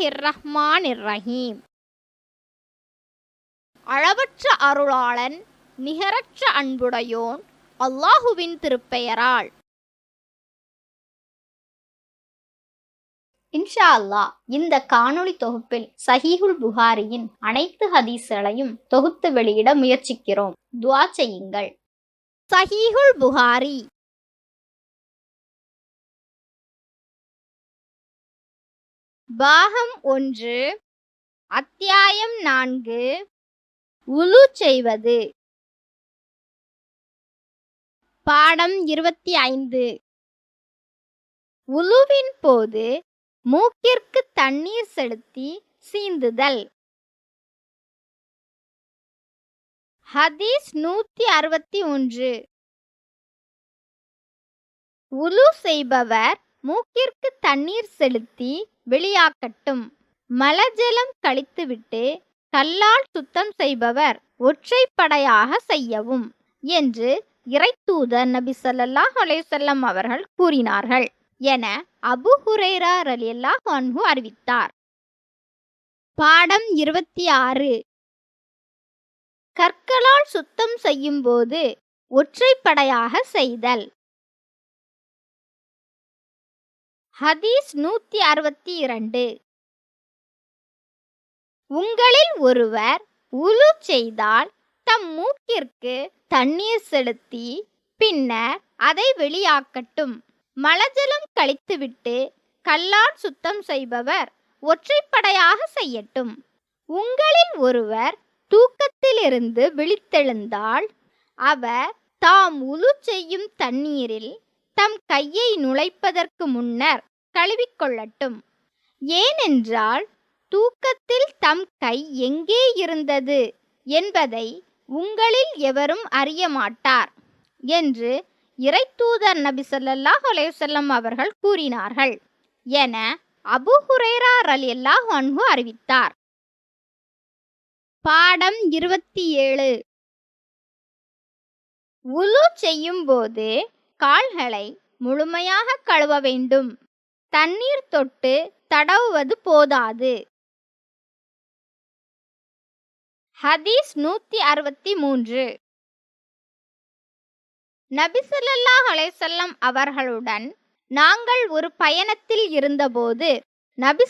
பிஸ்மில்லாஹிர் ரஹ்மானிர் ரஹீம் அளவற்ற அருளாளன் நிகரற்ற அன்புடையோன் அல்லாஹுவின் திருப்பெயரால். இன்ஷா அல்லா இந்த காணொளி தொகுப்பில் சஹீஹுல் புகாரியின் அனைத்து ஹதீஸ்களையும் தொகுத்து வெளியிட முயற்சிக்கிறோம். துவா செய்யுங்கள். சஹீஹுல் புகாரி. பாகம் ஒன்று அத்தியாயம் நான்கு உலு செய்வது. பாடம் இருபத்தி ஐந்து. உலுவின் போது மூக்கிற்கு தண்ணீர் செலுத்தி சீந்துதல். ஹதீஸ் நூத்தி அறுபத்தி ஒன்று. உலு செய்பவர் மூக்கிற்கு தண்ணீர் செலுத்தி வெளியாக்கட்டும். மலஜலம் கழித்துவிட்டு கல்லால் சுத்தம் செய்பவர் ஒற்றைப்படையாக செய்யவும் என்று இறைத்தூதர் நபி ஸல்லல்லாஹு அலேசல்லம் அவர்கள் கூறினார்கள். என அபு ஹுரைரா ரலியல்லாஹு அன்ஹு அறிவித்தார். பாடம் இருபத்தி ஆறு. கற்களால் சுத்தம் செய்யும்போது ஒற்றைப்படையாக செய்தல். ஹதீஸ் நூத்தி அறுபத்தி இரண்டு. உங்களில் ஒருவர் உலு செய்தால் தம் மூக்கிற்கு தண்ணீர் செலுத்தி பின்னர் அதை வெளியாக்கட்டும். மலஜலம் கழித்துவிட்டு கல்லால் சுத்தம் செய்பவர் ஒற்றைப்படையாக செய்யட்டும். உங்களில் ஒருவர் தூக்கத்திலிருந்து விழித்தெழுந்தால் அவர் தாம் உலு செய்யும் தண்ணீரில் தம் கையை நுழைப்பதற்கு முன்னர் கழுவிக்கொள்ளட்டும் ஏனென்றால் தூக்கத்தில் தம் கை எங்கே இருந்தது என்பதை உங்களில் எவரும் அறிய மாட்டார் என்று இறைத்தூதர் நபி சொல்லாஹ் அலையுசல்லம் அவர்கள் கூறினார்கள். என அபு ஹுரேரா அலி அல்லாஹ் அன்ஹு அறிவித்தார். பாடம் இருபத்தி ஏழு. உலு செய்யும்போது கால்களை முழுமையாக கழுவ வேண்டும். தண்ணீர் தொட்டு தடவுவது போதாது. ஹதீஸ் நூத்தி அறுபத்தி மூன்று. நபி அலைசல்லம் அவர்களுடன் நாங்கள் ஒரு பயணத்தில் இருந்தபோது நபி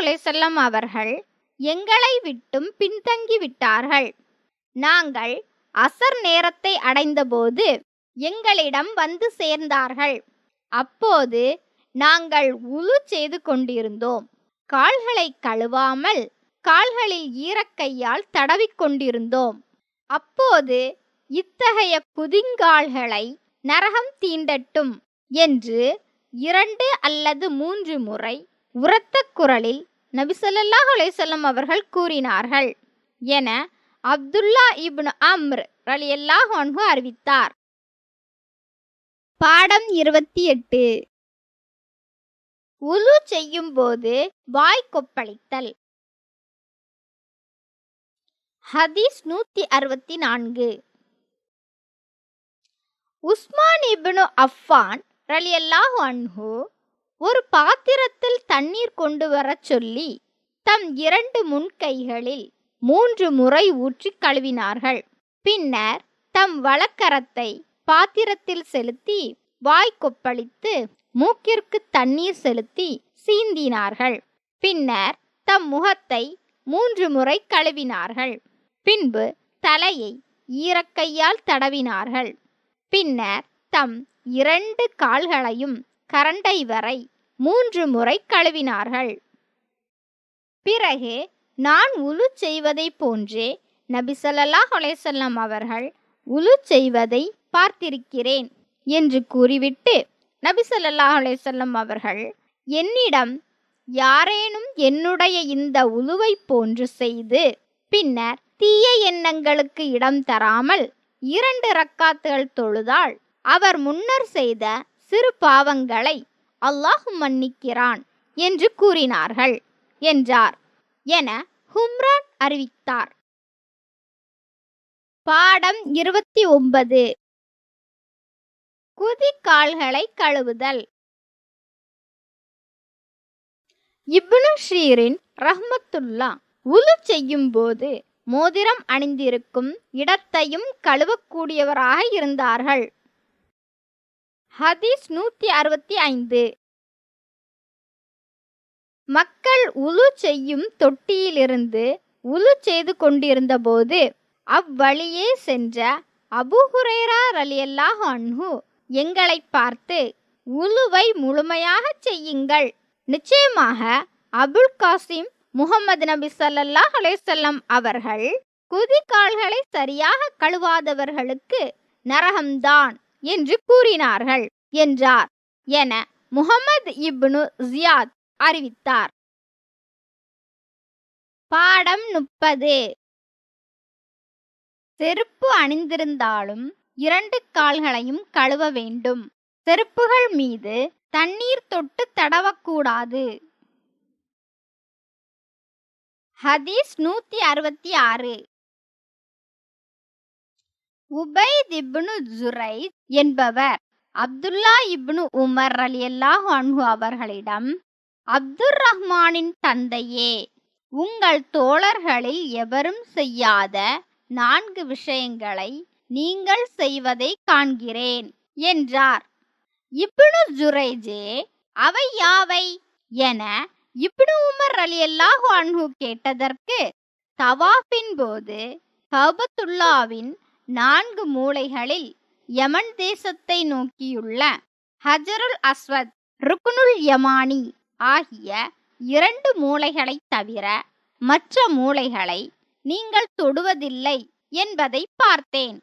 அலைசல்லம் அவர்கள் எங்களை விட்டும் பின்தங்கி விட்டார்கள் நாங்கள் அசர் நேரத்தை அடைந்தபோது எங்களிடம் வந்து சேர்ந்தார்கள். அப்போது நாங்கள் உழு செய்து கொண்டிருந்தோம். கால்களை கழுவாமல் கால்களில் ஈரக்கையால் தடவிக் கொண்டிருந்தோம். அப்போது இத்தகைய குதிங்கால்களை நரகம் தீண்டட்டும் என்று இரண்டு அல்லது மூன்று முறை உரத்த குரலில் நபிசல்லாஹ் அலைசல்லம் அவர்கள் கூறினார்கள். என அப்துல்லா இப்னு அம்ர் அலி அல்லாஹ் அறிவித்தார். பாடம் இருபத்தி எட்டு. உலு செய்யும்போது வாய் கொப்பளித்தல். ஹதீஸ் நூத்தி அறுபத்தி நான்கு. உஸ்மான் இப்னு அஃபான் ரலியல்லாஹு அன்ஹு ஒரு பாத்திரத்தில் தண்ணீர் கொண்டு வரச் சொல்லி தம் இரண்டு முன்கைகளில் மூன்று முறை ஊற்றி கழுவினார்கள். பின்னர் தம் வலக்கரத்தை பாத்திரத்தில் செலுத்தி வாய் கொப்பளித்து மூக்கிற்கு தண்ணீர் செலுத்தி சீந்தினார்கள். பின்னர் தம் முகத்தை மூன்று முறை கழுவினார்கள். பின்பு தலையை ஈரக்கையால் தடவினார்கள். பின்னர் தம் இரண்டு கால்களையும் கரண்டை வரை மூன்று முறை கழுவினார்கள். பிறகு நான் உலு செய்வதை போன்றே நபிசல்லா ஸல்லல்லாஹு அவர்கள் உலு செய்வதை பார்த்திருக்கிறேன் என்று கூறிவிட்டு நபி சொல்லாஹ் அலைஹி அவர்கள் என்னிடம் யாரேனும் என்னுடைய இந்த உழுவை போன்று செய்து பின்னர் தீய எண்ணங்களுக்கு இடம் தராமல் இரண்டு ரக்காத்துகள் தொழுதால் அவர் முன்னர் செய்த சிறு பாவங்களை அல்லாஹ் மன்னிக்கிறான் என்று கூறினார்கள் என்றார். என ஹும்ரான் அறிவித்தார். பாடம் இருபத்தி ஒன்பது. குதிக்கால்களை கழுவுதல். இப்னு ஷீரின் ரஹ்மத்துல்லா உலு செய்யும் போது மோதிரம் அணிந்திருக்கும் இடத்தையும் கழுவக்கூடியவராக இருந்தார்கள். ஹதீஸ் நூத்தி அறுபத்தி ஐந்து. மக்கள் உலு செய்யும் தொட்டியிலிருந்து உலு செய்து கொண்டிருந்த போது அவ்வழியே சென்ற அபு ஹுரேரா அலியல்லாஹ் அன்ஹு எங்களை பார்த்து உலுவை முழுமையாகச் செய்யுங்கள். நிச்சயமாக அபுல் காசிம் முகமது நபி சல்லல்லாஹ் செல்லம் அவர்கள் அவர்கள் குதிகால்களை சரியாக கழுவாதவர்களுக்கு நரகம்தான் என்று கூறினார்கள் என்றார் என முகமது இப்னு ஜியாத் அறிவித்தார். பாடம் முப்பது. செருப்பு அணிந்திருந்தாலும் இரண்டு கால்களையும் கழுவ வேண்டும். செருப்புகள் மீது தண்ணீர் தொட்டு தடவக்கூடாது. ஹதீஸ் நூத்தி அறுபத்தி ஆறு. உபை இப்னு ஜுரை என்பவர் அப்துல்லா இப்னு உமர் ரலியல்லாஹு அன்ஹு அவர்களிடம் அப்துர் ரஹ்மானின் தந்தையே உங்கள் தோழர்களில் எவரும் செய்யாத நான்கு விஷயங்களை நீங்கள் செய்வதை காண்கிறேன் என்றார். இப்னு ஜுரைஜே அவை யாவை? என இப்னு உமர் ரலியல்லாஹு அன்ஹு கேட்டதற்கு தவாஃபின் போது கபத்துல்லாவின் நான்கு மூலைகளில் யமன் தேசத்தை நோக்கியுள்ள ஹஜருல் அஸ்வத் ருக்குனுல் யமானி ஆகிய இரண்டு மூளைகளை தவிர மற்ற மூலைகளை நீங்கள் தொடுவதில்லை என்பதை பார்த்தேன்.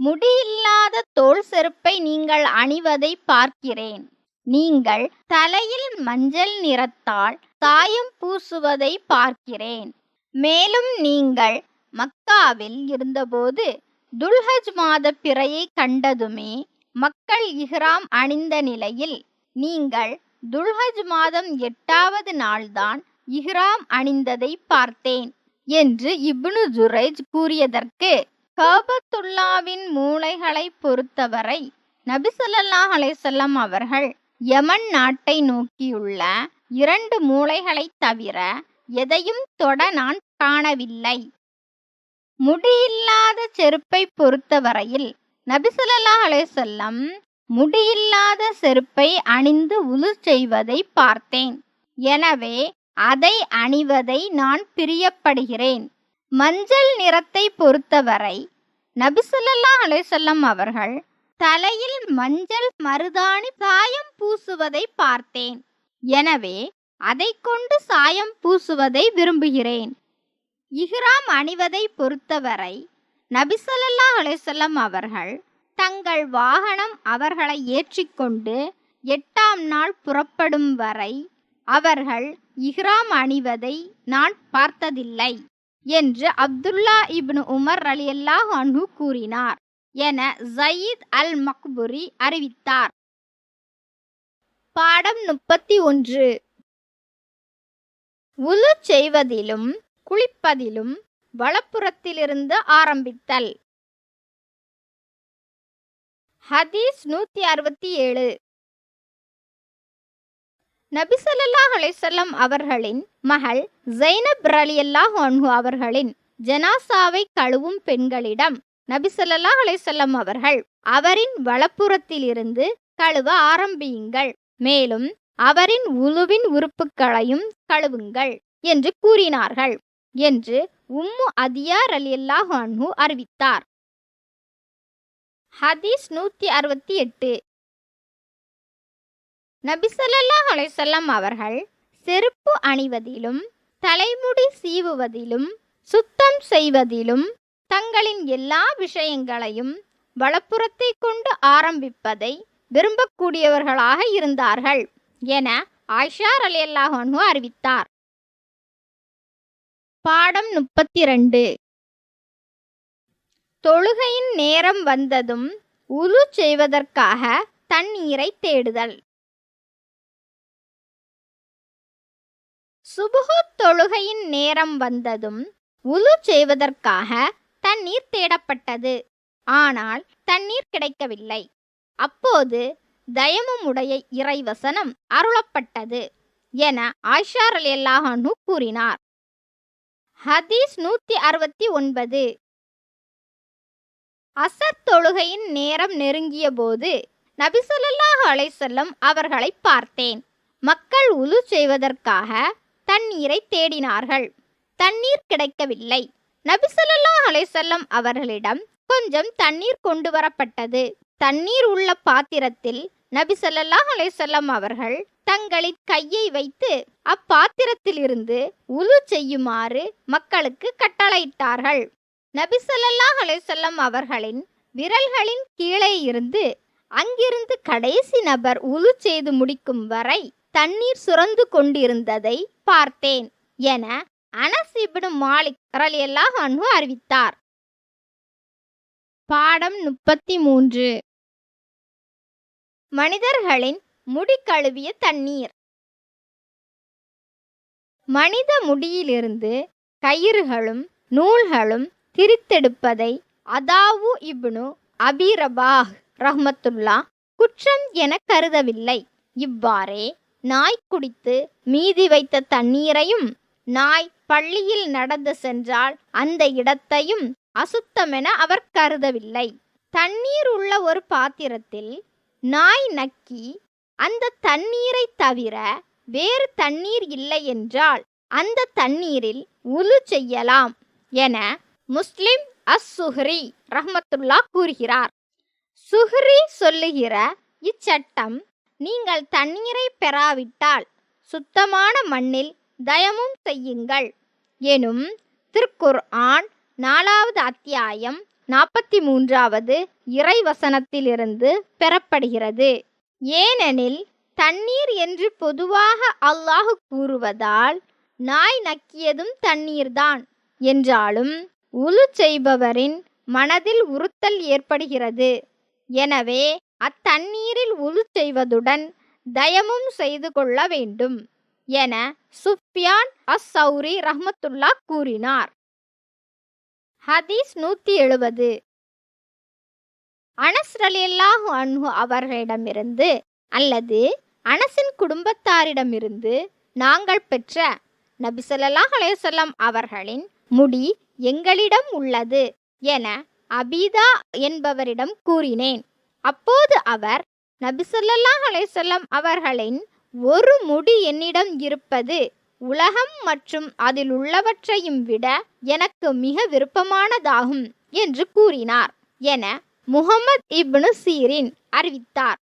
முடியில்லாத தோல் செருப்பை நீங்கள் அணிவதை பார்க்கிறேன். நீங்கள் தலையில் மஞ்சள் நிறத்தால் சாயம் பூசுவதை பார்க்கிறேன். மேலும் நீங்கள் மக்காவில் இருந்தபோது துல்ஹஜ் மாத பிறையை கண்டதுமே மக்கள் இஹ்ராம் அணிந்த நிலையில் நீங்கள் துல்ஹஜ் மாதம் எட்டாவது நாள்தான் இஹ்ராம் அணிந்ததை பார்த்தேன் என்று இப்னு ஜுரைஜ் கூறியதற்கு காபத்துல்லாவின் மூளைகளை பொறுத்தவரை நபிசல்லாஹ் அலைசல்லம் அவர்கள் யமன் நாட்டை நோக்கியுள்ள இரண்டு மூளைகளைத் தவிர எதையும் தொட நான் காணவில்லை. முடியில்லாத செருப்பை பொறுத்தவரையில் நபி அலைசல்லம் முடியில்லாத செருப்பை அணிந்து உலு செய்வதை பார்த்தேன். எனவே அதை அணிவதை நான் பிரியப்படுகிறேன். மஞ்சள் நிறத்தை பொறுத்தவரை நபிசல்லா ஸல்லல்லாஹு அவர்கள் தலையில் மஞ்சள் மருதாணி சாயம் பூசுவதை பார்த்தேன். எனவே அதை கொண்டு சாயம் பூசுவதை விரும்புகிறேன். இஹ்ராம் அணிவதை பொறுத்தவரை நபிசல்லா ஸல்லல்லாஹு அவர்கள் தங்கள் வாகனம் அவர்களை ஏற்றிக்கொண்டு எட்டாம் நாள் புறப்படும் வரை அவர்கள் இஹ்ராம் அணிவதை நான் பார்த்ததில்லை. என்று அப்துல்லா இப்னு உமர் அலியல்லாஹ் அன்பு கூறினார் என ஜயீத் அல் மக்புரி அறிவித்தார். பாடம் முப்பத்தி ஒன்று. உலு செய்வதிலும் குளிப்பதிலும் வலப்புறத்திலிருந்து ஆரம்பித்தல். ஹதீஸ் நூத்தி அறுபத்தி ஏழு. நபி ஸல்லல்லாஹு அவர்களின் மகள் ஜைனப் ரலியல்லாஹு அன்ஹு அவர்களின் ஜனாசாவை கழுவும் பெண்களிடம் நபி ஸல்லல்லாஹு அவர்கள் அவரின் வலப்புறத்திலிருந்து கழுவ ஆரம்பியுங்கள். மேலும் அவரின் உழுவின் உறுப்புகளையும் கழுவுங்கள் என்று கூறினார்கள் என்று உம்மு அதியா ரலியல்லாஹு அன்ஹு அறிவித்தார். ஹதீஸ் நூத்தி அறுபத்தி எட்டு. நபி அலைசல்லம் அவர்கள் செருப்பு அணிவதிலும் தலைமுடி சீவுவதிலும் சுத்தம் செய்வதிலும் தங்களின் எல்லா விஷயங்களையும் வலப்புறத்தை கொண்டு ஆரம்பிப்பதை விரும்பக்கூடியவர்களாக இருந்தார்கள் என ஆயிஷார் ரலியல்லாஹு அன்ஹு அறிவித்தார். பாடம் முப்பத்தி ரெண்டு தொழுகையின் நேரம் வந்ததும் உரு செய்வதற்காக தண்ணீரை தேடுதல். சுபுகு தொழுகையின் நேரம் வந்ததும் உலு செய்வதற்காக தண்ணீர் தேடப்பட்டது. ஆனால் தண்ணீர் கிடைக்கவில்லை. அப்போது தயமுமுடைய இறைவசனம் அருளப்பட்டது என ஆயிஷா ரலியல்லாஹு அன்ஹு கூறினார். ஹதீஸ் நூத்தி அறுபத்தி ஒன்பது அசர் தொழுகையின் நேரம் நெருங்கிய போது நபிசல்லாஹ் அலைசல்லம் அவர்களை பார்த்தேன். மக்கள் உலு செய்வதற்காக தண்ணீரை தேடினார்கள். தண்ணீர் கிடைக்கவில்லை. நபிசல்லா அலைசல்லம் அவர்களிடம் கொஞ்சம் தண்ணீர் கொண்டு வரப்பட்டது. தண்ணீர் உள்ள பாத்திரத்தில் நபிசல்லா அலைசல்லம் அவர்கள் தங்களின் கையை வைத்து அப்பாத்திரத்திலிருந்து உலு செய்யுமாறு மக்களுக்கு கட்டளையிட்டார்கள். நபிசல்லா அலைசல்லம் அவர்களின் விரல்களின் கீழே இருந்து அங்கிருந்து கடைசி நபர் உலு செய்து முடிக்கும் வரை தண்ணீர் சுரந்து கொண்டிருந்ததை பார்த்தேன் என அனஸ் இப்னு மாலிக் ரலியல்லாஹு அன்ஹு அறிவித்தார். பாடம் முப்பத்தி மூன்று மனிதர்களின் முடி கழுவிய தண்ணீர். மனித முடியிலிருந்து கயிறுகளும் நூல்களும் திரித்தெடுப்பதை அதாவு இப்னு அபிரபாஹ் ரஹ்மத்துல்லா குற்றம் என கருதவில்லை. இவ்வாறே நாய் குடித்து மீதி வைத்த தண்ணீரையும் நாய் பள்ளியில் நடந்து சென்றால் அந்த இடத்தையும் அசுத்தமென அவர் கருதவில்லை. தண்ணீர் உள்ள ஒரு பாத்திரத்தில் நாய் நக்கி அந்த தண்ணீரை தவிர வேறு தண்ணீர் இல்லை என்றால் அந்த தண்ணீரில் உலு செய்யலாம் என முஸ்லிம் அஸ் சுஹ்ரி ரஹ்மத்துல்லா கூறுகிறார். சுஹ்ரி சொல்லுகிற இச்சட்டம் நீங்கள் தண்ணீரை பெறாவிட்டால் சுத்தமான மண்ணில் தயமும் செய்யுங்கள். எனும் திருக்குர் ஆன் நாலாவது அத்தியாயம் நாற்பத்தி மூன்றாவது இறைவசனத்திலிருந்து பெறப்படுகிறது. ஏனெனில் தண்ணீர் என்று பொதுவாக அல்லாஹ் கூறுவதால் நாய் நக்கியதும் தண்ணீர்தான் என்றாலும் உலு செய்பவரின் மனதில் உறுத்தல் ஏற்படுகிறது. எனவே அத்தண்ணீரில் உள் செய்வதுடன் தயமும் செய்து கொள்ள வேண்டும் என சுஃபியான் அஸ் சௌரி ரஹ்மத்துல்லா கூறினார். ஹதீஸ் நூத்தி எழுபது அனஸ் ரலியல்லாஹு அன்ஹு அவர்களிடமிருந்து அல்லது அனசின் குடும்பத்தாரிடமிருந்து நாங்கள் பெற்ற நபி ஸல்லல்லாஹு அவர்களின் முடி எங்களிடம் உள்ளது என அபீதா என்பவரிடம் கூறினேன். அப்போது அவர் நபிசல்லாஹ் அலைசல்லம் அவர்களின் ஒரு முடி என்னிடம் இருப்பது உலகம் மற்றும் அதில் உள்ளவற்றையும் விட எனக்கு மிக விருப்பமானதாகும் என்று கூறினார் என முகமது இப்னு சீரின் அறிவித்தார்.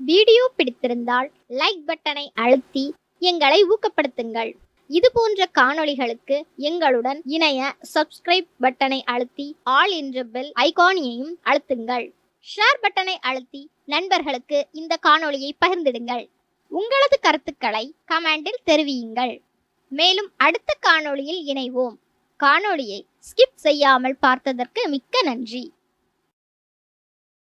வீடியோ பிடித்திருந்தால் லைக் பட்டனை அழுத்தி எங்களை ஊக்கப்படுத்துங்கள். இது போன்ற காணொளிகளுக்கு எங்களுடன் இணைய சப்ஸ்கிரைப் பட்டனை அழுத்தி ஆல் என்ற பெல் ஐகானியையும் அழுத்துங்கள். ஷேர் பட்டனை அழுத்தி நண்பர்களுக்கு இந்த காணொளியை பகிர்ந்திடுங்கள். உங்களது கருத்துக்களை கமெண்டில் தெரிவியுங்கள். மேலும் அடுத்த காணொளியில் இணைவோம். காணொளியை ஸ்கிப் செய்யாமல் பார்த்ததற்கு மிக்க நன்றி.